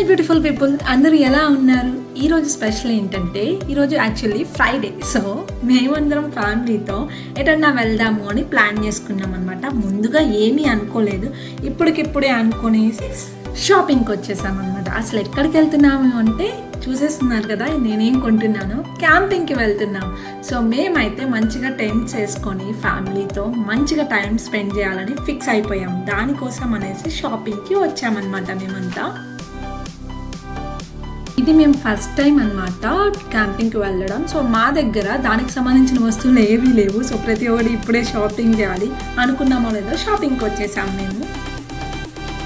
My beautiful people అందరూ ఎలా ఉన్నారు? ఈరోజు స్పెషల్ ఏంటంటే ఈరోజు యాక్చువల్లీ ఫ్రైడే. సో మేమందరం ఫ్యామిలీతో ఎటన్నా వెళ్దాము అని ప్లాన్ చేసుకున్నాం అనమాట ముందుగా ఏమీ అనుకోలేదు. ఇప్పటికిప్పుడే అనుకుని షాపింగ్కి వచ్చేసాం అనమాట అసలు ఎక్కడికి వెళ్తున్నాము అంటే చూసేస్తున్నారు కదా నేనేం కొంటున్నాను క్యాంపింగ్కి వెళ్తున్నాం. సో మేమైతే మంచిగా టెంట్స్ వేసుకొని ఫ్యామిలీతో మంచిగా టైం స్పెండ్ చేయాలని ఫిక్స్ అయిపోయాం. దానికోసం అనేసి షాపింగ్కి వచ్చామన్నమాట మేమంతా. ఇది మేము ఫస్ట్ టైం అనమాట క్యాంపింగ్కి వెళ్ళడం. సో మా దగ్గర దానికి సంబంధించిన వస్తువులు ఏవీ లేవు. సో ప్రతి ఒక్కటి ఇప్పుడే షాపింగ్ చేయాలి అనుకున్నామో లేదో షాపింగ్కి వచ్చేసాము మేము.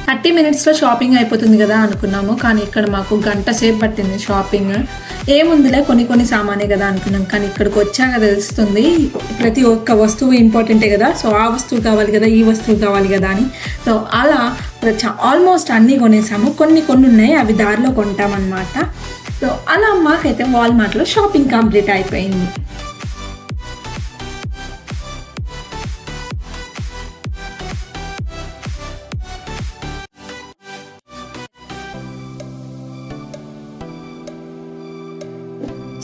థర్టీ మినిట్స్లో షాపింగ్ అయిపోతుంది కదా అనుకున్నాము. కానీ ఇక్కడ మాకు గంట సేపు పట్టింది షాపింగ్ ఏముందిలే కొన్ని కొన్ని సామానే కదా అనుకున్నాం. కానీ ఇక్కడికి వచ్చాక తెలుస్తుంది ప్రతి ఒక్క వస్తువు ఇంపార్టెంటే కదా. సో ఆ వస్తువు కావాలి కదా ఈ వస్తువు కావాలి కదా అని. సో అలా ఆల్మోస్ట్ అన్నీ కొనేసాము. కొన్ని కొన్ని ఉన్నాయి అవి దారిలో కొంటామన్నమాట. సో అలా మాకైతే వాల్మార్ట్లో షాపింగ్ కంప్లీట్ అయిపోయింది.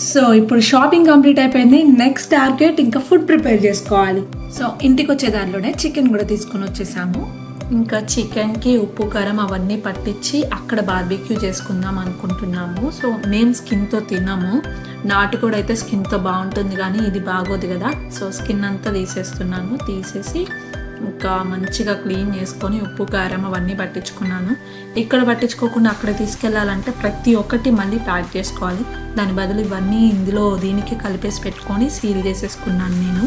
సో ఇప్పుడు షాపింగ్ కంప్లీట్ అయిపోయింది. నెక్స్ట్ టార్గెట్ ఇంకా ఫుడ్ ప్రిపేర్ చేసుకోవాలి. సో ఇంటికి వచ్చే దానిలోనే చికెన్ కూడా తీసుకొని వచ్చేసాము. ఇంకా చికెన్కి ఉప్పు కారం అవన్నీ పట్టించి అక్కడ బార్బిక్యూ చేసుకుందాం అనుకుంటున్నాము. సో మేము స్కిన్తో తిన్నాము నాటుకోడి అయితే స్కిన్తో బాగుంటుంది కానీ ఇది బాగోదు కదా. సో స్కిన్ అంతా తీసేస్తున్నాను. తీసేసి ఇంకా మంచిగా క్లీన్ చేసుకొని ఉప్పు కారం అవన్నీ పట్టించుకున్నాను. ఇక్కడ పట్టించుకోకుండా అక్కడ తీసుకెళ్ళాలంటే ప్రతి ఒక్కటి మళ్ళీ ప్యాక్ చేసుకోవాలి. దాని బదులు ఇవన్నీ ఇందులో దీనికి కలిపేసి పెట్టుకొని సీల్ చేసేసుకున్నాను నేను.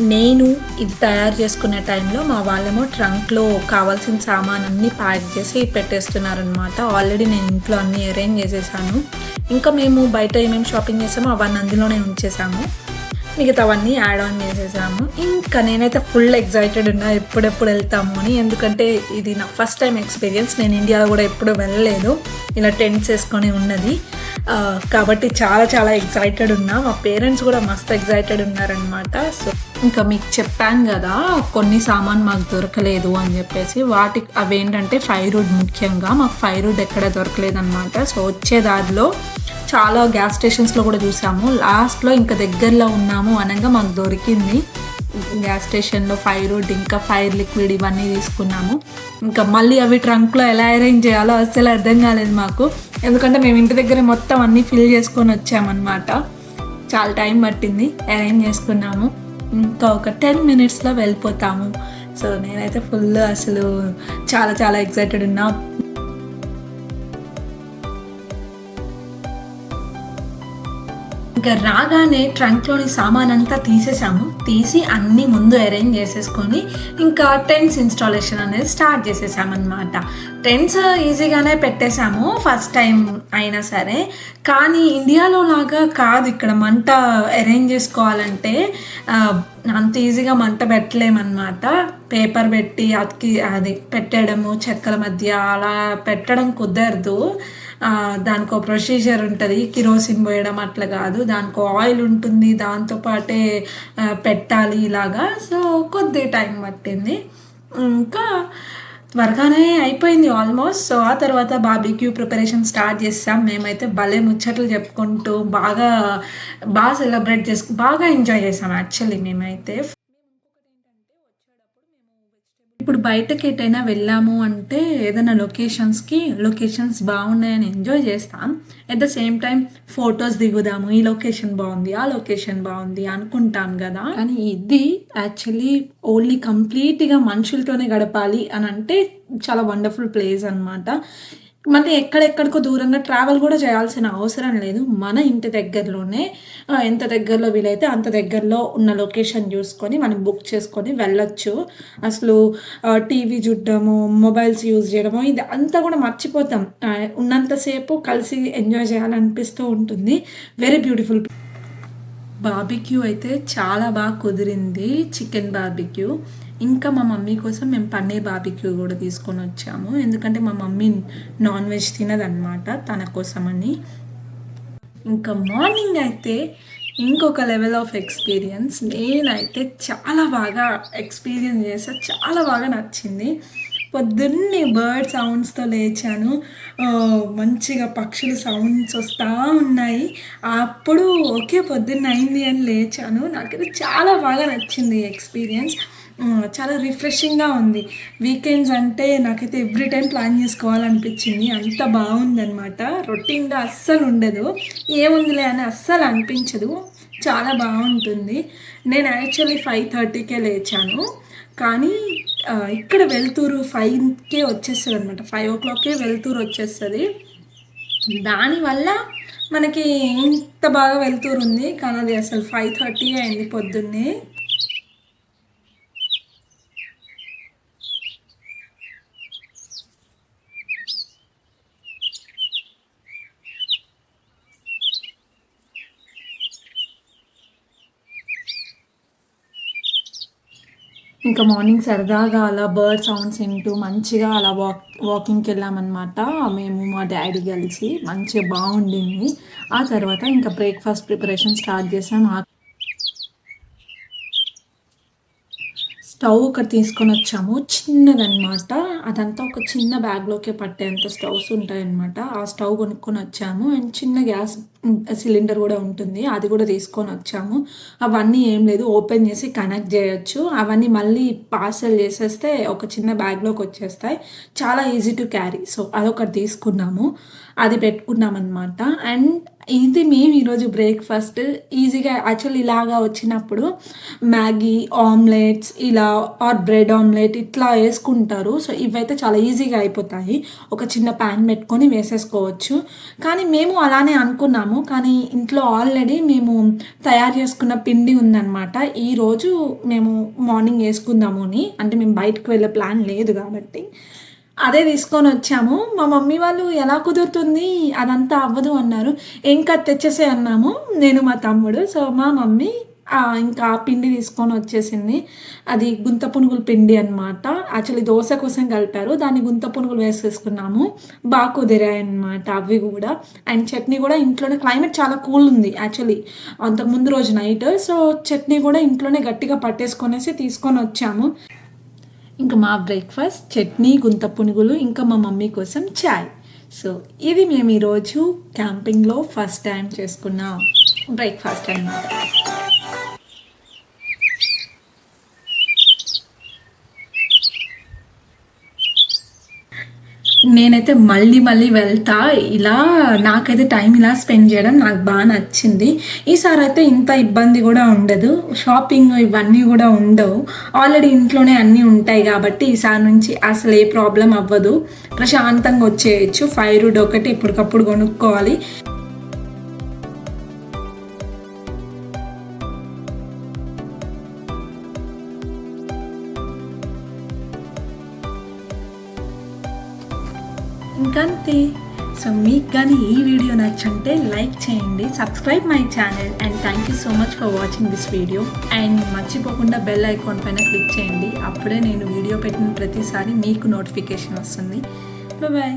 నేను ఇది తయారు చేసుకునే టైంలో మా వాళ్ళేమో ట్రంక్లో కావాల్సిన సామాన్ అన్నీ ప్యాక్ చేసి పెట్టేస్తున్నారనమాట ఆల్రెడీ నేను ఇంట్లో అన్నీ అరేంజ్ చేసేసాను. ఇంకా మేము బయట ఏమేమి షాపింగ్ చేసామో అవన్నీ అందులోనే ఉంచేసాము. మిగతావన్నీ యాడ్ ఆన్ చేసేసాము. ఇంకా నేనైతే ఫుల్ ఎగ్జైటెడ్ ఉన్నా ఎప్పుడెప్పుడు వెళ్తాము అని. ఎందుకంటే ఇది నా ఫస్ట్ టైం ఎక్స్పీరియన్స్ నేను ఇండియాలో కూడా ఎప్పుడు వెళ్ళలేదు. ఇలా టెంట్స్ వేసుకొని ఉన్నది. కాబట్టి చాలా చాలా ఎక్సైటెడ్ ఉన్నా. మా పేరెంట్స్ కూడా మస్తు ఎక్సైటెడ్ ఉన్నారనమాట సో ఇంకా మీకు చెప్పాను కదా కొన్ని సామాన్ మాకు దొరకలేదు అని చెప్పేసి వాటికి అవేంటంటే ఫైరుడ్ ముఖ్యంగా మాకు ఫైరుడ్ ఎక్కడ దొరకలేదు అనమాట సో వచ్చే దారిలో చాలా గ్యాస్ స్టేషన్స్లో కూడా చూసాము. లాస్ట్లో ఇంకా దగ్గరలో ఉన్నాము అనగా మాకు దొరికింది. గ్యాస్ స్టేషన్లో ఫైర్ వుడ్ ఇంకా ఫైర్ లిక్విడ్ ఇవన్నీ తీసుకున్నాము. ఇంకా మళ్ళీ అవి ట్రంక్లో ఎలా అరేంజ్ చేయాలో అస్సలు అర్థం కాలేదు మాకు. ఎందుకంటే మేము ఇంటి దగ్గర మొత్తం అన్నీ ఫిల్ చేసుకొని వచ్చామన్నమాట. చాలా టైం పట్టింది అరేంజ్ చేసుకున్నాము. ఇంకా ఒక టెన్ మినిట్స్లో వెళ్ళిపోతాము. సో నేనైతే ఫుల్ అసలు చాలా చాలా ఎక్సైటెడ్ ఉన్నా. ఇంకా రాగానే ట్రంక్లోని సామాన్ అంతా తీసేసాము. తీసి అన్నీ ముందు అరేంజ్ చేసేసుకొని ఇంకా టెన్స్ ఇన్స్టాలేషన్ అనేది స్టార్ట్ చేసేసామన్నమాట. టెన్స్ ఈజీగానే పెట్టేశాము ఫస్ట్ టైం అయినా సరే. కానీ ఇండియాలో లాగా కాదు ఇక్కడ మంట అరేంజ్ చేసుకోవాలంటే అంత ఈజీగా మంట పెట్టలేమన్నమాట. పేపర్ పెట్టి అతికి అది పెట్టడము చెక్కల మధ్య అలా పెట్టడం కుదరదు. దానికో దానికి ఒక ప్రొసీజర్ ఉంటుంది కిరోసిన్ పోయడం అట్లా కాదు. దానికి ఆయిల్ ఉంటుంది దాంతోపాటే పెట్టాలి ఇలాగా. సో కొద్ది టైం పట్టింది. ఇంకా త్వరగానే అయిపోయింది ఆల్మోస్ట్. సో ఆ తర్వాత బాబీక్యూ ప్రిపరేషన్ స్టార్ట్ చేసాం. మేమైతే భలే ముచ్చట్లు చెప్పుకుంటూ బాగా బాగా సెలబ్రేట్ చేసుకు బాగా ఎంజాయ్ చేసాం యాక్చువల్లీ మేమైతే. ఇప్పుడు బయటకి ఎటైనా వెళ్ళాము అంటే ఏదైనా లొకేషన్స్కి లొకేషన్స్ బాగున్నాయని ఎంజాయ్ చేస్తాం. At the same time photos దిగుదాము. ఈ లొకేషన్ బాగుంది ఆ లొకేషన్ బాగుంది అనుకుంటాం కదా. కానీ ఇది యాక్చువల్లీ ఓన్లీ కంప్లీట్గా మనుషులతోనే గడపాలి అని అంటే చాలా వండర్ఫుల్ ప్లేస్ అనమాట మళ్ళీ ఎక్కడెక్కడికో దూరంగా ట్రావెల్ కూడా చేయాల్సిన అవసరం లేదు. మన ఇంటి దగ్గరలోనే ఎంత దగ్గరలో వీలైతే అంత దగ్గరలో ఉన్న లొకేషన్ చూసుకొని మనం బుక్ చేసుకొని వెళ్ళొచ్చు. అసలు టీవీ చూడడము మొబైల్స్ యూజ్ చేయడము ఇది అంతా కూడా మర్చిపోతాం. ఉన్నంతసేపు కలిసి ఎంజాయ్ చేయాలనిపిస్తూ ఉంటుంది. వెరీ బ్యూటిఫుల్ బార్బిక్యూ అయితే చాలా బాగా కుదిరింది. చికెన్ బార్బిక్యూ ఇంకా మా మమ్మీ కోసం మేము పన్నీర్ బాబిక్యూ కూడా తీసుకొని వచ్చాము. ఎందుకంటే మా మమ్మీ నాన్ వెజ్ తినదనమాట తన కోసమని. ఇంకా మార్నింగ్ అయితే ఇంకొక లెవెల్ ఆఫ్ ఎక్స్పీరియన్స్ నేనైతే చాలా బాగా ఎక్స్పీరియన్స్ చేసా చాలా బాగా నచ్చింది. పొద్దున్నే బర్డ్ సౌండ్స్తో లేచాను. మంచిగా పక్షులు సౌండ్స్ వస్తూ ఉన్నాయి. అప్పుడు ఓకే పొద్దున్న అయింది అని లేచాను. నాకైతే చాలా బాగా నచ్చింది ఎక్స్పీరియన్స్ చాలా రిఫ్రెషింగ్గా ఉంది. వీకెండ్స్ అంటే నాకైతే ఎవ్రీ టైం ప్లాన్ చేసుకోవాలనిపించింది. అంత బాగుందనమాట రొటీన్గా అస్సలు ఉండదు. ఏముందిలే అని అస్సలు అనిపించదు. చాలా బాగుంటుంది. నేను యాక్చువల్లీ ఫైవ్ థర్టీకే లేచాను. కానీ ఇక్కడ వెళ్తూరు ఫైవ్కే వచ్చేస్తుంది అనమాట ఫైవ్ ఓ క్లాక్కే వెళ్తూరు వచ్చేస్తుంది. దానివల్ల మనకి ఇంత బాగా వెళ్తూరు ఉంది కానీ అది అసలు ఫైవ్ థర్టీ అయింది పొద్దున్నే. ఇంకా మార్నింగ్ సరదాగా అలా బర్డ్ సౌండ్స్ వింటూ మంచిగా అలా వాక్ వాకింగ్కి వెళ్ళామన్నమాట. మేము మా డాడీ కలిసి మంచిగా బాగుండింది. ఆ తర్వాత ఇంకా బ్రేక్ఫాస్ట్ ప్రిపరేషన్ స్టార్ట్ చేసాం. స్టవ్ ఒకటి తీసుకొని వచ్చాము. చిన్నదనమాట అదంతా ఒక చిన్న బ్యాగ్లోకి పట్టేంత స్టవ్స్ ఉంటాయన్నమాట. ఆ స్టవ్ కొనుక్కొని వచ్చాము. అండ్ చిన్న గ్యాస్ సిలిండర్ కూడా ఉంటుంది. అది కూడా తీసుకొని వచ్చాము. అవన్నీ ఏం లేదు. ఓపెన్ చేసి కనెక్ట్ చేయొచ్చు. అవన్నీ మళ్ళీ పార్సల్ చేసేస్తే ఒక చిన్న బ్యాగ్లోకి వచ్చేస్తాయి. చాలా ఈజీ టు క్యారీ. సో అదొకటి తీసుకున్నాము. అది పెట్టుకున్నాం అనమాట అండ్ ఇది మేము ఈరోజు బ్రేక్ఫాస్ట్. ఈజీగా యాక్చువల్ ఇలాగా వచ్చినప్పుడు మ్యాగీ ఆమ్లెట్స్ ఇలా ఆర్ బ్రెడ్ ఆమ్లెట్ ఇట్లా వేసుకుంటారు. సో ఇవైతే చాలా ఈజీగా అయిపోతాయి. ఒక చిన్న ప్యాన్ పెట్టుకొని వేసేసుకోవచ్చు. కానీ మేము అలానే అనుకున్నాము. కానీ ఇంట్లో ఆల్రెడీ మేము తయారు చేసుకున్న పిండి ఉందన్నమాట. ఈరోజు మేము మార్నింగ్ వేసుకుందాము అని. అంటే మేము బయటకు వెళ్ళే ప్లాన్ లేదు కాబట్టి. అదే తీసుకొని వచ్చాము. మా మమ్మీ వాళ్ళు ఎలా కుదురుతుంది? అదంతా అవ్వదు అన్నారు. ఇంకా తెచ్చేసే అన్నాము. నేను మా తమ్ముడు సో మా మమ్మీ ఇంకా పిండి తీసుకొని వచ్చేసింది. అది గుంత పునుగుల పిండి అనమాట యాక్చువల్లీ దోశ కోసం కలిపారు. దాన్ని గుంత పునుగులు వేసేసుకున్నాము. బాగా కుదిరాయన్నమాట అవి కూడా. అండ్ చట్నీ కూడా ఇంట్లోనే క్లైమేట్ చాలా కూల్ ఉంది యాక్చువల్లీ అంతకు ముందు రోజు నైట్. సో చట్నీ కూడా ఇంట్లోనే గట్టిగా పట్టేసుకొనేసి తీసుకొని వచ్చాము. ఇంకా మా బ్రేక్ఫాస్ట్ చట్నీ గుంత పునుగులు ఇంకా మా మమ్మీ కోసం చాయ్. సో ఇది మేము ఈరోజు క్యాంపింగ్లో ఫస్ట్ టైం చేసుకున్న బ్రేక్ఫాస్ట్ అన్నమాట. నేనైతే మళ్ళీ మళ్ళీ వెళ్తా. ఇలా నాకైతే టైం ఇలా స్పెండ్ చేయడం నాకు బాగా నచ్చింది. ఈసారి అయితే ఇంత ఇబ్బంది కూడా ఉండదు. షాపింగ్ ఇవన్నీ కూడా ఉండవు. ఆల్రెడీ ఇంట్లోనే అన్నీ ఉంటాయి కాబట్టి ఈసారి నుంచి అసలు ఏ ప్రాబ్లం అవ్వదు. ప్రశాంతంగా వచ్చేయచ్చు. ఫైర్ వుడ్ ఒకటి ఎప్పటికప్పుడు కొనుక్కోవాలి. ఇంకంతే. సో మీకు కానీ ఈ వీడియో నచ్చంటే లైక్ చేయండి subscribe my channel and thank you so much for watching this video. And మర్చిపోకుండా బెల్ ఐకాన్ పైన క్లిక్ చేయండి. అప్పుడే నేను వీడియో పెట్టిన ప్రతిసారి మీకు నోటిఫికేషన్ వస్తుంది. బాయ్.